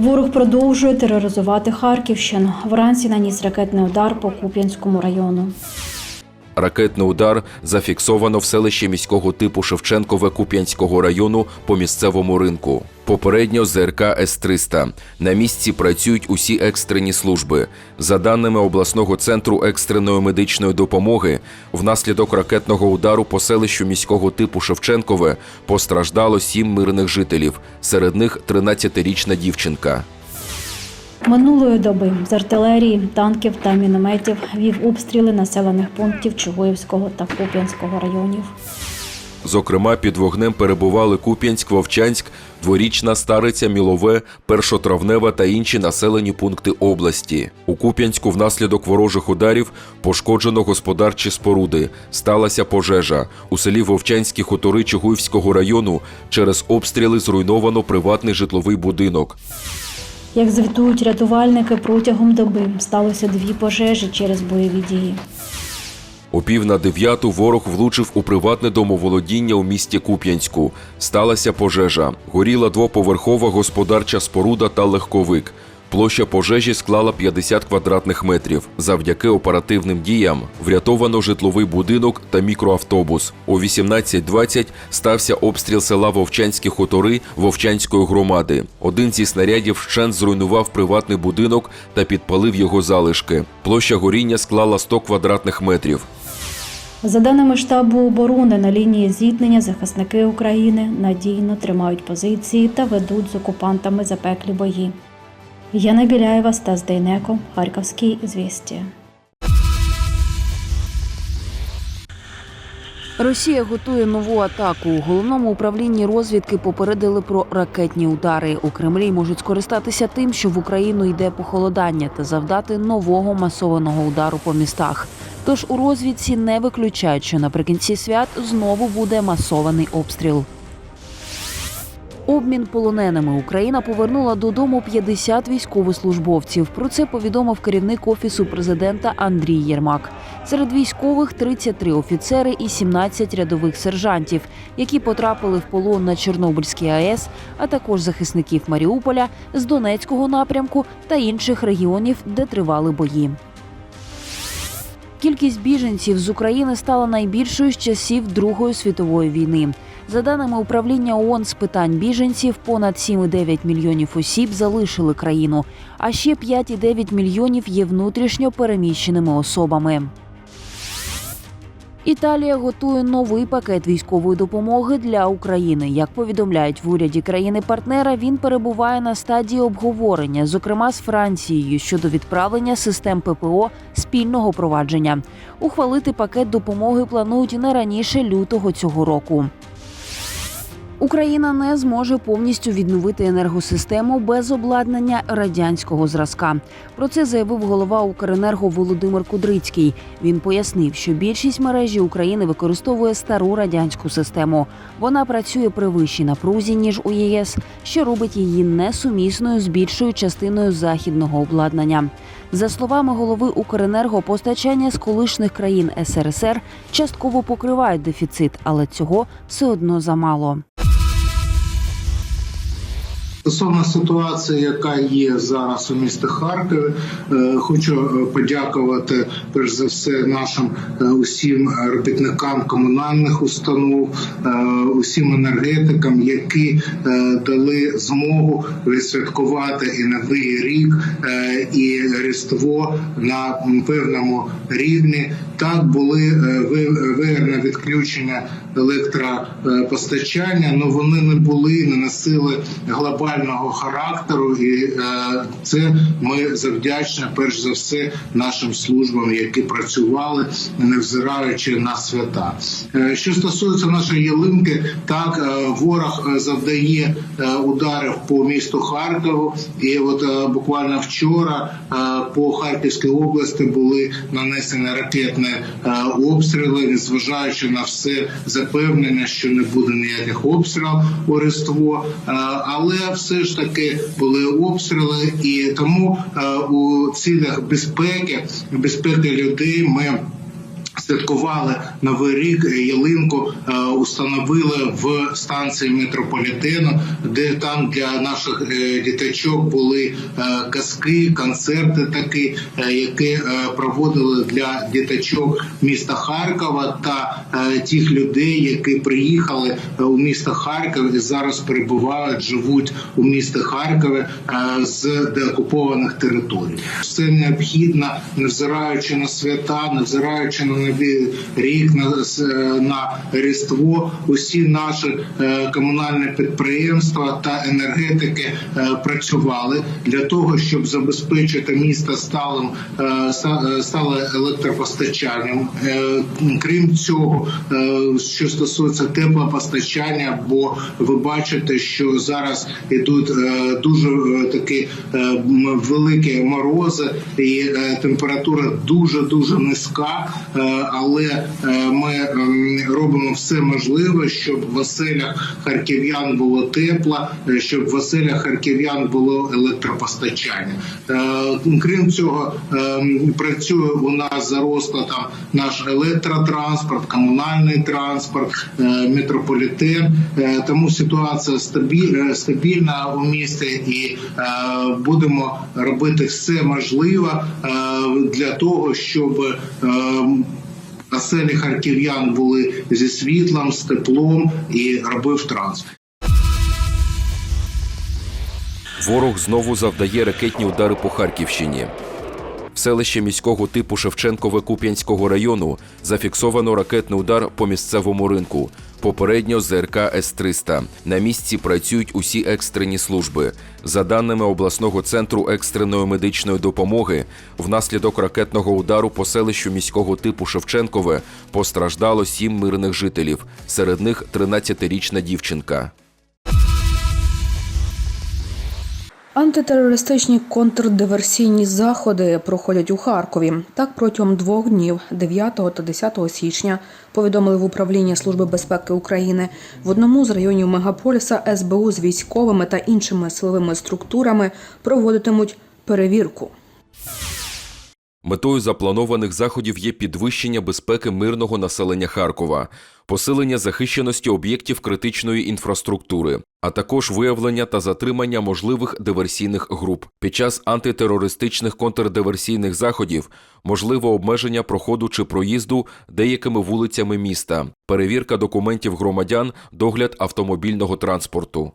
Ворог продовжує тероризувати Харківщину. Вранці наніс ракетний удар по Куп'янському району. Ракетний удар зафіксовано в селищі міського типу Шевченкове Куп'янського району по місцевому ринку. Попередньо ЗРК С-300. На місці працюють усі екстрені служби. За даними обласного центру екстреної медичної допомоги, внаслідок ракетного удару по селищу міського типу Шевченкове постраждало сім мирних жителів. Серед них 13-річна дівчинка. Минулої доби з артилерії, танків та мінометів вів обстріли населених пунктів Чугуївського та Куп'янського районів. Зокрема, під вогнем перебували Куп'янськ, Вовчанськ, дворічна Стариця, Мілове, Першотравнева та інші населені пункти області. У Куп'янську внаслідок ворожих ударів пошкоджено господарчі споруди. Сталася пожежа. У селі Вовчанські хутори Чугуївського району через обстріли зруйновано приватний житловий будинок. Як звітують рятувальники, протягом доби сталося дві пожежі через бойові дії. О пів на дев'яту ворог влучив у приватне домоволодіння у місті Куп'янську. Сталася пожежа. Горіла двоповерхова господарча споруда та легковик. Площа пожежі склала 50 квадратних метрів. Завдяки оперативним діям врятовано житловий будинок та мікроавтобус. О 18.20 стався обстріл села Вовчанські хутори Вовчанської громади. Один зі снарядів вщент зруйнував приватний будинок та підпалив його залишки. Площа горіння склала 100 квадратних метрів. За даними штабу оборони, на лінії зіткнення захисники України надійно тримають позиції та ведуть з окупантами запеклі бої. Яна Біляєва, Стас Дейнеко, Харківські звісті. Росія готує нову атаку. У головному управлінні розвідки попередили про ракетні удари. У Кремлі можуть скористатися тим, що в Україну йде похолодання та завдати нового масованого удару по містах. Тож у розвідці не виключають, що наприкінці свят знову буде масований обстріл. Обмін полоненими Україна повернула додому 50 військовослужбовців. Про це повідомив керівник офісу президента Андрій Єрмак. Серед військових 33 офіцери і 17 рядових сержантів, які потрапили в полон на Чорнобильській АЕС, а також захисників Маріуполя з Донецького напрямку та інших регіонів, де тривали бої. Кількість біженців з України стала найбільшою з часів Другої світової війни. За даними управління ООН з питань біженців, понад 7,9 мільйонів осіб залишили країну, а ще 5,9 мільйонів є внутрішньо переміщеними особами. Італія готує новий пакет військової допомоги для України. Як повідомляють в уряді країни-партнера, він перебуває на стадії обговорення, зокрема з Францією, щодо відправлення систем ППО спільного провадження. Ухвалити пакет допомоги планують не раніше лютого цього року. Україна не зможе повністю відновити енергосистему без обладнання радянського зразка. Про це заявив голова Укренерго Володимир Кудрицький. Він пояснив, що більшість мережі України використовує стару радянську систему. Вона працює при вищій напрузі ніж у ЄС, що робить її несумісною з більшою частиною західного обладнання. За словами голови Укренерго, постачання з колишніх країн СРСР частково покривають дефіцит, але цього все одно замало. Стосовно ситуації, яка є зараз у місті Харкові, е, хочу подякувати перш за все нашим е, усім робітникам комунальних установ, е, усім енергетикам, які дали змогу відсвяткувати і новий рік, і різдво на певному рівні. Так були виявлено відключення електропостачання, але вони не були, не носили глобального характеру, і е, це ми завдячні перш за все нашим службам, які працювали, невзираючи на свята. Е, що стосується нашої ялинки, так е, ворог е, завдає е, ударів по місту Харкову, і от е, буквально вчора е, по Харківській області були нанесені ракетні е, обстріли, незважаючи на все запевнення, що не буде ніяких обстрілів у Різдво, е, але все ж таки були обстріли, і тому е, у цілях безпеки, безпеки людей ми святкували новий рік. е, Ялинку е, установили в станції метрополітену, де там для наших е, діточок були казки, концерти такі, які проводили для діточок міста Харкова та тих людей, які приїхали у місто Харків і зараз перебувають, живуть у місті Харкові з деокупованих територій. Все необхідно, невзираючи на свята, невзираючи на рік, на, е, на Різдво, усі наші е, комунальні підприємства та енергетики е, працювали для того, щоб забезпечити місто сталим ста- стале електропостачанням. Крім цього, що стосується теплопостачання, бо ви бачите, що зараз йдуть е, дуже такі великі морози, і температура дуже дуже низька. Але е, ми робимо все можливе, щоб в оселях харків'ян було тепло, е, щоб в оселях харків'ян було електропостачання. Е, Крім цього, працює у нас за розкладом наш електротранспорт, комунальний транспорт, метрополітен. Тому ситуація стабільна у місті, і будемо робити все можливе для того, щоб е, оселі харків'ян були зі світлом, з теплом і робив транспорт. Ворог знову завдає ракетні удари по Харківщині. В селище міського типу Шевченкове Куп'янського району зафіксовано ракетний удар по місцевому ринку. Попередньо ЗРК С-300. На місці працюють усі екстрені служби. За даними обласного центру екстреної медичної допомоги, внаслідок ракетного удару по селищу міського типу Шевченкове постраждало сім мирних жителів. Серед них 13-річна дівчинка. Антитерористичні контрдиверсійні заходи проходять у Харкові. Так протягом двох днів, 9 та 10 січня, повідомили в управлінні Служби безпеки України. В одному з районів мегаполіса СБУ з військовими та іншими силовими структурами проводитимуть перевірку. Метою запланованих заходів є підвищення безпеки мирного населення Харкова, посилення захищеності об'єктів критичної інфраструктури, а також виявлення та затримання можливих диверсійних груп. Під час антитерористичних контрдиверсійних заходів можливо обмеження проходу чи проїзду деякими вулицями міста, перевірка документів громадян, догляд автомобільного транспорту.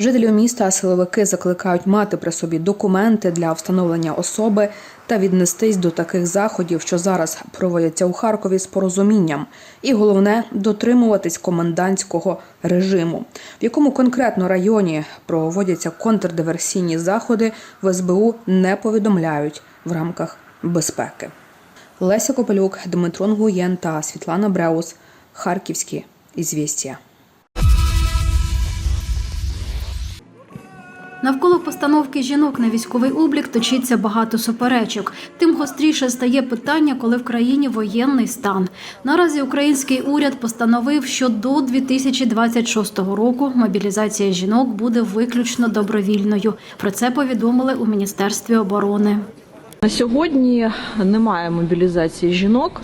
Жителів міста силовики закликають мати при собі документи для встановлення особи та віднестись до таких заходів, що зараз проводяться у Харкові з порозумінням. І головне дотримуватись комендантського режиму, в якому конкретно районі проводяться контрдиверсійні заходи, в СБУ не повідомляють в рамках безпеки. Леся Копелюк, Дмитро Нгуєн та Світлана Бреус. Харківські ізвістія. Навколо постановки жінок на військовий облік точиться багато суперечок. Тим гостріше стає питання, коли в країні воєнний стан. Наразі український уряд постановив, що до 2026 року мобілізація жінок буде виключно добровільною. Про це повідомили у міністерстві оборони. На сьогодні немає мобілізації жінок.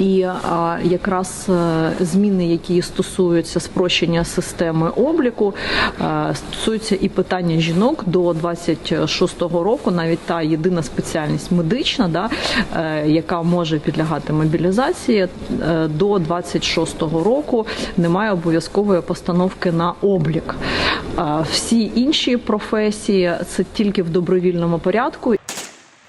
І а, якраз е, зміни, які стосуються спрощення системи обліку, е, стосуються і питання жінок до 26-го року, навіть та єдина спеціальність медична, да, е, яка може підлягати мобілізації, е, до 26-го року немає обов'язкової постановки на облік. Е, Всі інші професії це тільки в добровільному порядку.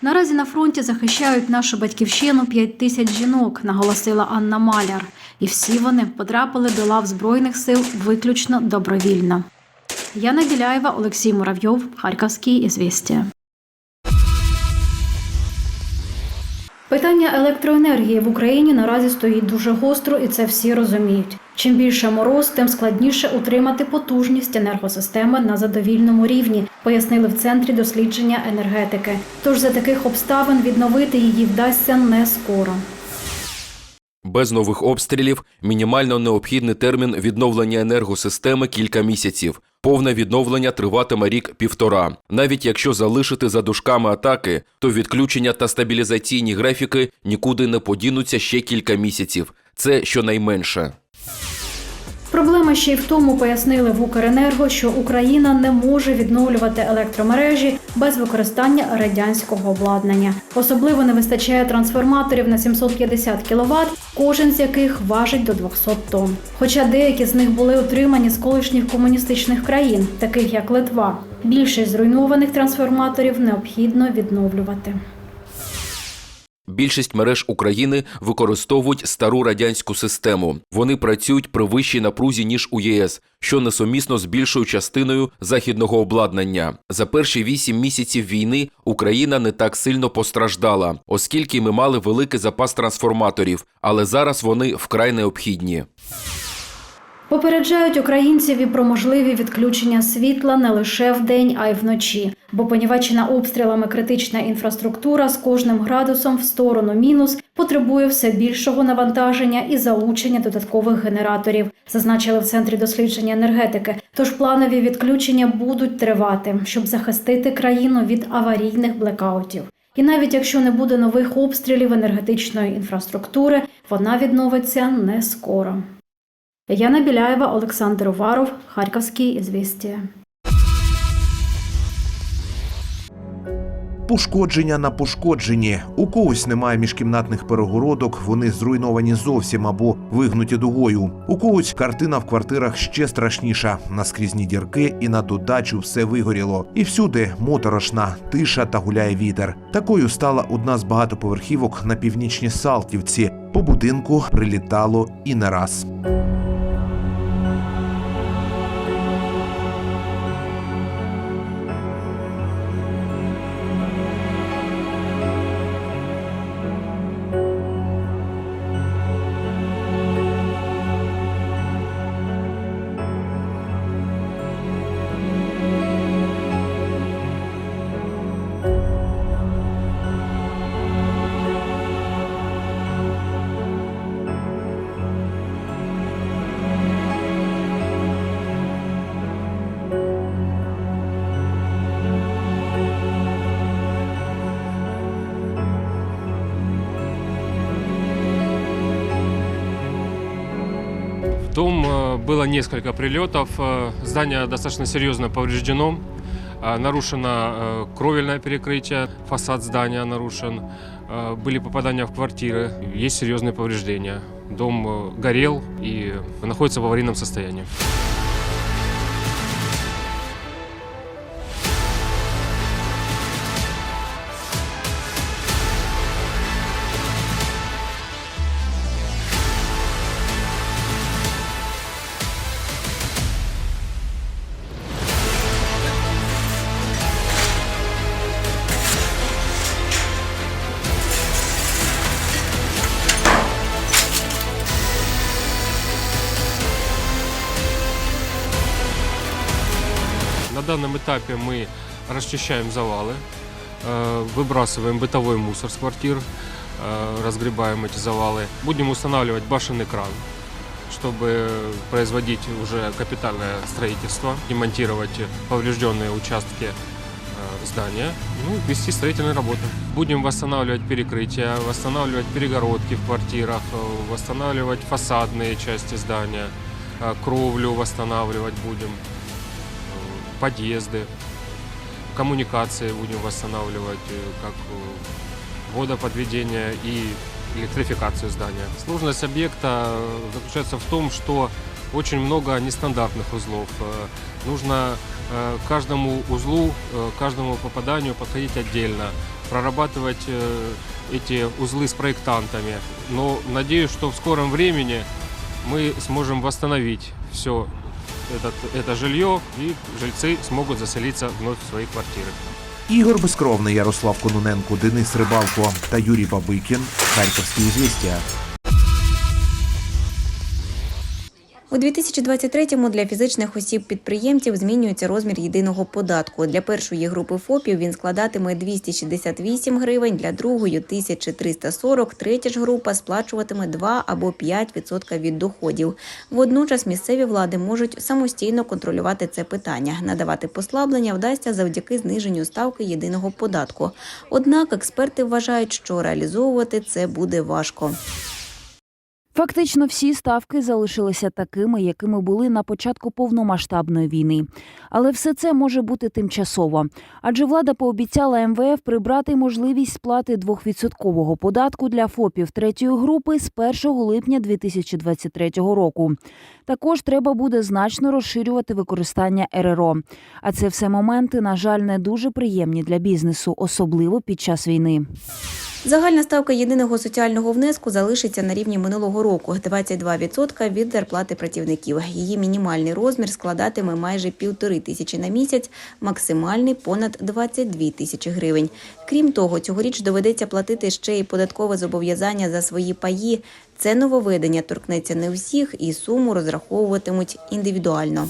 Наразі на фронті захищають нашу батьківщину 5 тисяч жінок, наголосила Анна Маляр. І всі вони потрапили до лав збройних сил виключно добровільно. Яна Біляєва, Олексій Муравйов, Харківські ізвістія. Питання електроенергії в Україні наразі стоїть дуже гостро, і це всі розуміють. Чим більше мороз, тим складніше утримати потужність енергосистеми на задовільному рівні, пояснили в центрі дослідження енергетики. Тож за таких обставин відновити її вдасться не скоро. Без нових обстрілів мінімально необхідний термін відновлення енергосистеми кілька місяців. Повне відновлення триватиме рік-півтора. Навіть якщо залишити за дужками атаки, то відключення та стабілізаційні графіки нікуди не подінуться ще кілька місяців. Це щонайменше. Проблема ще й в тому, пояснили в Укренерго, що Україна не може відновлювати електромережі без використання радянського обладнання. Особливо не вистачає трансформаторів на 750 кВт, кожен з яких важить до 200 тонн. Хоча деякі з них були отримані з колишніх комуністичних країн, таких як Литва. Більшість зруйнованих трансформаторів необхідно відновлювати. Більшість мереж України використовують стару радянську систему. Вони працюють при вищій напрузі ніж у ЄС, що несумісно з більшою частиною західного обладнання. За перші вісім місяців війни Україна не так сильно постраждала, оскільки ми мали великий запас трансформаторів, але зараз вони вкрай необхідні. Попереджають українців і про можливі відключення світла не лише вдень, а й вночі, бо понівечена обстрілами критична інфраструктура з кожним градусом в сторону мінус потребує все більшого навантаження і залучення додаткових генераторів, зазначили в центрі дослідження енергетики. Тож планові відключення будуть тривати, щоб захистити країну від аварійних блекаутів. І навіть якщо не буде нових обстрілів енергетичної інфраструктури, вона відновиться не скоро. Яна Біляєва, Олександр Уваров, Харківські ізвістія. Пошкодження на пошкодженні. У когось немає міжкімнатних перегородок, вони зруйновані зовсім або вигнуті дугою. У когось картина в квартирах ще страшніша. Наскрізні дірки і на додачу все вигоріло. І всюди моторошна тиша та гуляє вітер. Такою стала одна з багатоповерхівок на північній Салтівці. По будинку прилітало і не раз. В дом э, было несколько прилетов. Э, Здание достаточно серьезно повреждено. Э, Нарушено э, кровельное перекрытие, фасад здания нарушен. Э, Были попадания в квартиры, есть серьезные повреждения. Дом э, горел и находится в аварийном состоянии. Данном этапе мы расчищаем завалы, э, выбрасываем бытовой мусор с квартир, э, разгребаем эти завалы. Будем устанавливать башенный кран, чтобы производить уже капитальное строительство и монтировать поврежденные участки э, здания, ну, вести строительные работы. Будем восстанавливать перекрытия, восстанавливать перегородки в квартирах, восстанавливать фасадные части здания, кровлю восстанавливать будем, подъезды, коммуникации будем восстанавливать, э, как э, водоподведение и электрификацию здания. Сложность объекта э, заключается в том, что очень много нестандартных узлов. Нужно каждому узлу, каждому попаданию подходить отдельно, прорабатывать эти узлы с проектантами. Но надеюсь, что в скором времени мы сможем восстановить все этот, это жилье, и жильцы смогут заселиться вновь в свои квартиры. Ігор Безкровний, Ярослав Кононенко, Денис Рибалко та Юрій Бабикін. Харківські ізвістія. У 2023-му для фізичних осіб-підприємців змінюється розмір єдиного податку. Для першої групи ФОПів він складатиме 268 гривень, для другої – 1340, третя ж група сплачуватиме 2 або 5% від доходів. Водночас місцеві влади можуть самостійно контролювати це питання. Надавати послаблення вдасться завдяки зниженню ставки єдиного податку. Однак експерти вважають, що реалізовувати це буде важко. Фактично всі ставки залишилися такими, якими були на початку повномасштабної війни. Але все це може бути тимчасово. Адже влада пообіцяла МВФ прибрати можливість сплати 2% податку для ФОПів третьої групи з 1 липня 2023 року. Також треба буде значно розширювати використання РРО. А це все моменти, на жаль, не дуже приємні для бізнесу, особливо під час війни. Загальна ставка єдиного соціального внеску залишиться на рівні минулого року 22% від зарплати працівників. Її мінімальний розмір складатиме майже півтори тисячі на місяць, максимальний понад 22 тисячі гривень. Крім того, цьогоріч доведеться платити ще й податкове зобов'язання за свої паї. Це нововведення торкнеться не всіх і суму розраховуватимуть індивідуально.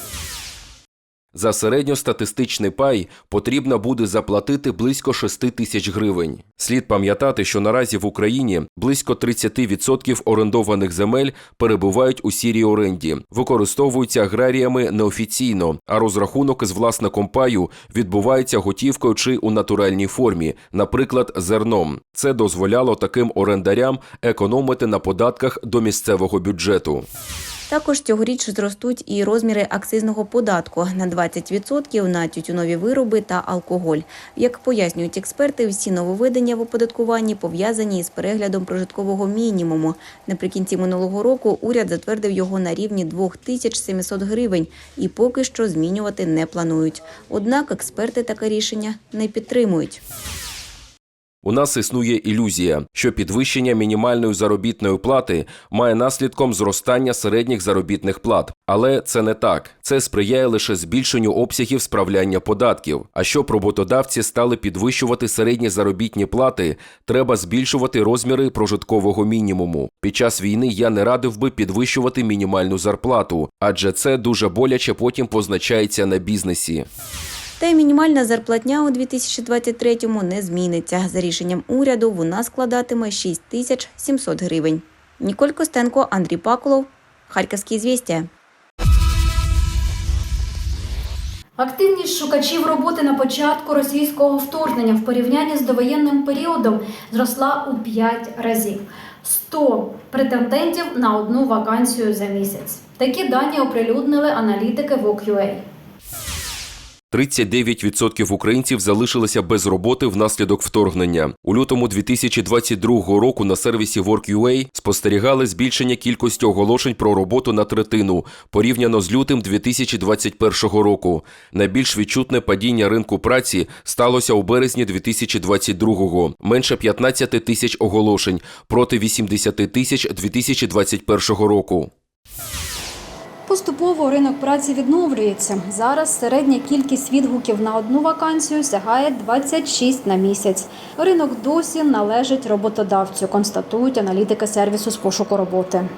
За середньостатистичний пай потрібно буде заплатити близько 6 тисяч гривень. Слід пам'ятати, що наразі в Україні близько 30% орендованих земель перебувають у сірій оренді, використовуються аграріями неофіційно, а розрахунок із власником паю відбувається готівкою чи у натуральній формі, наприклад, зерном. Це дозволяло таким орендарям економити на податках до місцевого бюджету. Також цьогоріч зростуть і розміри акцизного податку на 20% на тютюнові вироби та алкоголь. Як пояснюють експерти, всі нововведення в оподаткуванні пов'язані із переглядом прожиткового мінімуму. Наприкінці минулого року уряд затвердив його на рівні 2700 гривень і поки що змінювати не планують. Однак експерти таке рішення не підтримують. У нас існує ілюзія, що підвищення мінімальної заробітної плати має наслідком зростання середніх заробітних плат, але це не так. Це сприяє лише збільшенню обсягів справляння податків. А щоб роботодавці стали підвищувати середні заробітні плати, треба збільшувати розміри прожиткового мінімуму. Під час війни я не радив би підвищувати мінімальну зарплату, адже це дуже боляче потім позначається на бізнесі. Та й мінімальна зарплатня у 2023-му не зміниться. За рішенням уряду вона складатиме 6 тисяч 700 гривень. Ніколь Костенко, Андрій Паколов, Харківські звістя. Активність шукачів роботи на початку російського вторгнення в порівнянні з довоєнним періодом зросла у 5 разів. 100 претендентів на одну вакансію за місяць. Такі дані оприлюднили аналітики VOK.UA. 39% українців залишилися без роботи внаслідок вторгнення. У лютому 2022 року на сервісі Work.ua спостерігали збільшення кількості оголошень про роботу на третину порівняно з лютим 2021 року. Найбільш відчутне падіння ринку праці сталося у березні 2022 – менше 15 тисяч оголошень проти 80 тисяч 2021 року. Поступово ринок праці відновлюється. Зараз середня кількість відгуків на одну вакансію сягає 26 на місяць. Ринок досі належить роботодавцю, констатують аналітики сервісу з пошуку роботи.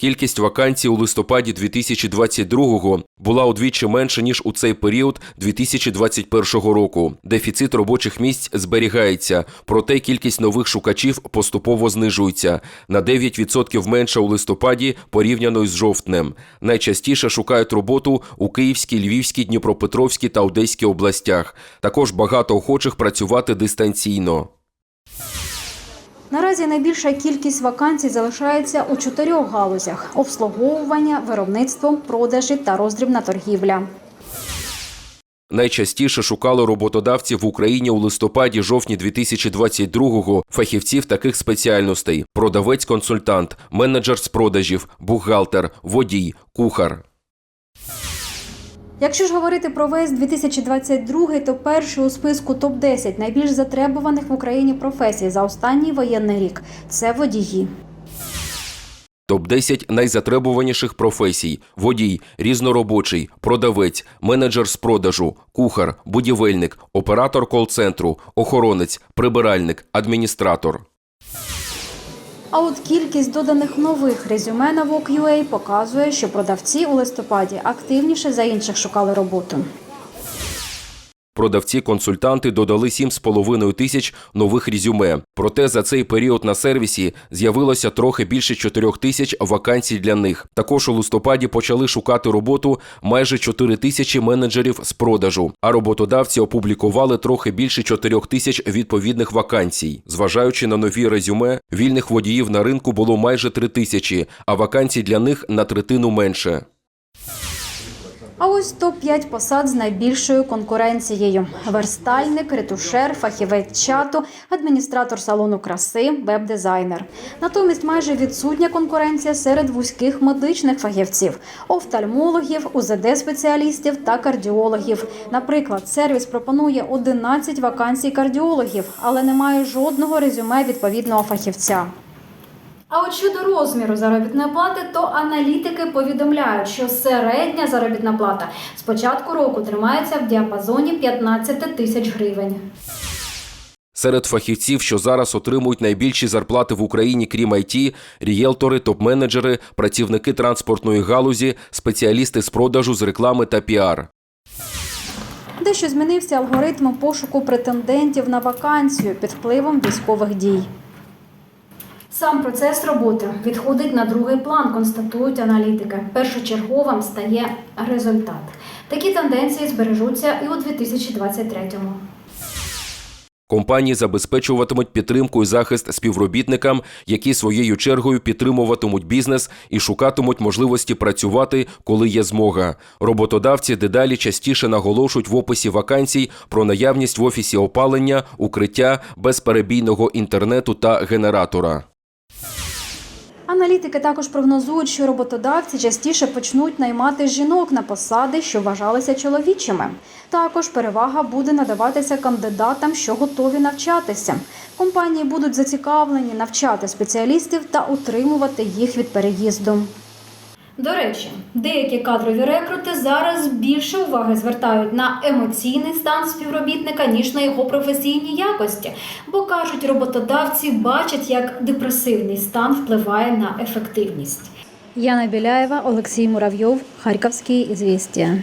Кількість вакансій у листопаді 2022-го була удвічі менше ніж у цей період 2021 року. Дефіцит робочих місць зберігається, проте кількість нових шукачів поступово знижується на 9% менше у листопаді порівняно з жовтнем. Найчастіше шукають роботу у Київській, Львівській, Дніпропетровській та Одеській областях. Також багато охочих працювати дистанційно. Наразі найбільша кількість вакансій залишається у чотирьох галузях: обслуговування, виробництво, продажі та роздрібна торгівля. Найчастіше шукали роботодавці в Україні у листопаді-жовтні 2022-го фахівців таких спеціальностей: продавець-консультант, менеджер з продажів, бухгалтер, водій, кухар. Якщо ж говорити про весь 2022, то перший у списку топ-10 найбільш затребуваних в Україні професій за останній воєнний рік це водії. Топ-10 найзатребуваніших професій: водій, різноробочий, продавець, менеджер з продажу, кухар, будівельник, оператор кол-центру, охоронець, прибиральник, адміністратор. А от кількість доданих нових резюме на Work.ua показує, що продавці у листопаді активніше за інших шукали роботу. Продавці-консультанти додали 7,5 тисяч нових резюме. Проте за цей період на сервісі з'явилося трохи більше 4 тисяч вакансій для них. Також у листопаді почали шукати роботу майже 4 тисячі менеджерів з продажу, а роботодавці опублікували трохи більше 4 тисяч відповідних вакансій. Зважаючи на нові резюме, вільних водіїв на ринку було майже 3 тисячі, а вакансій для них на третину менше. А ось топ-5 посад з найбільшою конкуренцією: верстальник, ретушер, фахівець чату, адміністратор салону краси, веб-дизайнер. Натомість майже відсутня конкуренція серед вузьких медичних фахівців, офтальмологів, УЗД-спеціалістів та кардіологів. Наприклад, сервіс пропонує 11 вакансій кардіологів, але немає жодного резюме відповідного фахівця. А от щодо розміру заробітної плати, то аналітики повідомляють, що середня заробітна плата з початку року тримається в діапазоні 15 тисяч гривень. Серед фахівців, що зараз отримують найбільші зарплати в Україні, крім IT, рієлтори, топ-менеджери, працівники транспортної галузі, спеціалісти з продажу, з реклами та піар. Дещо змінився алгоритм пошуку претендентів на вакансію під впливом військових дій. Сам процес роботи відходить на другий план, констатують аналітики. Першочерговим стає результат. Такі тенденції збережуться і у 2023-му. Компанії забезпечуватимуть підтримку і захист співробітникам, які своєю чергою підтримуватимуть бізнес і шукатимуть можливості працювати, коли є змога. Роботодавці дедалі частіше наголошують в описі вакансій про наявність в офісі опалення, укриття, безперебійного інтернету та генератора. Аналітики також прогнозують, що роботодавці частіше почнуть наймати жінок на посади, що вважалися чоловічими. Також перевага буде надаватися кандидатам, що готові навчатися. Компанії будуть зацікавлені навчати спеціалістів та утримувати їх від переїзду. До речі, деякі кадрові рекрути зараз більше уваги звертають на емоційний стан співробітника, ніж на його професійні якості, бо кажуть, роботодавці бачать, як депресивний стан впливає на ефективність. Яна Біляєва, Олексій Муравйов, Харківські ізвістія.